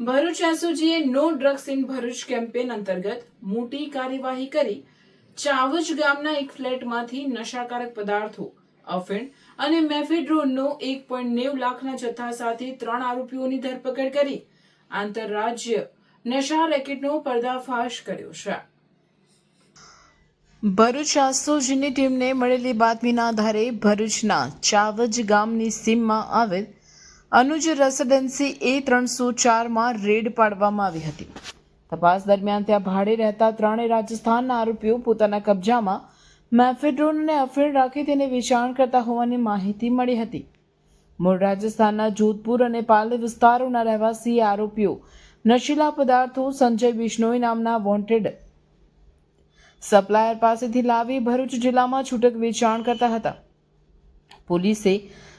Bharuch એસઓજીએ no drugs in Bharuch campaign અંતર્ગત મોટી કાર્યવાહી કરી. ચાવજ ગામના એક ફ્લેટમાંથી નશાકારક પદાર્થો, અફેણ અને મેફેડ્રોનનો એક પોઈન્ટ નેવ લાખના જથ્થા સાથે ત્રણ આરોપીઓની ધરપકડ કરી. આંતરરાજ્ય નશા રેકેટનો પર્દાફાશ કર્યો છે. ભરૂચ આસોજીની ટીમને મળેલી બાતમીના આધારે ભરૂચના ચાવજ ગામની સીમમાં આવેલ અનુજ રેસિડેન્સી એ ત્રણસો ચારમાં રેડ પાડવામાં આવી હતી. તપાસ દરમિયાન ત્યાં ભાડે રહેતા ત્રણેય રાજસ્થાનના આરોપીઓ પોતાના કબજામાં મેફેડ્રોન અને રાખી તેને વેચાણ કરતા હોવાની માહિતી મળી હતી. મૂળ રાજસ્થાનના જોધપુર અને પાલે વિસ્તારોના રહેવાસી આરોપીઓ નશીલા પદાર્થો સંજય બિશ્નોઈ નામના વોન્ટેડ સપ્લાયર પાસેથી લાવી ભરૂચ જિલ્લામાં છૂટક વેચાણ કરતા હતા. પોલીસે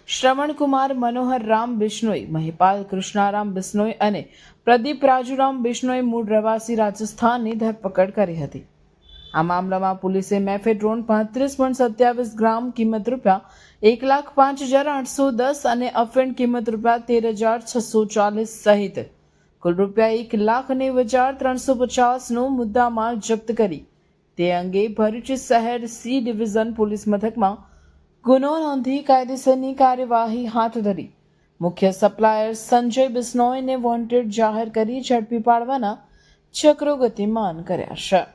શ્રવણકુમાર મનોહર રામ બિશ્નોઈ, મહિપાલ કૃષ્ણારામ બિશ્નોઈ અને પ્રદીપ રાજુરામ બિશ્નોઈ મૂળ રહેવાસી રાજસ્થાનની ધરપકડ કરી હતી. આ મામલામાં પોલીસે મેફેડ્રોન પાંત્રીસ પોઈન્ટ સત્યાવીસ ગ્રામ કિંમત રૂપિયા એક લાખ પાંચ હજાર આઠસો દસ અને અફેન કિંમત રૂપિયા તેર હજાર છસો ચાલીસ સહિત કુલ રૂપિયા એક લાખ નેવ હજાર ત્રણસો પચાસનો મુદ્દામાલ જપ્ત કરી. તે અંગે ભરૂચ શહેર સી ડિવિઝન પોલીસ મથકમાં ગુનો નોંધી કાયદેસરની કાર્યવાહી હાથ ધરી. મુખ્ય સપ્લાયર સંજય બિસ્નોયને વોન્ટેડ જાહેર કરી ઝડપી પાડવાના ચક્રો ગતિમાન કર્યા છે.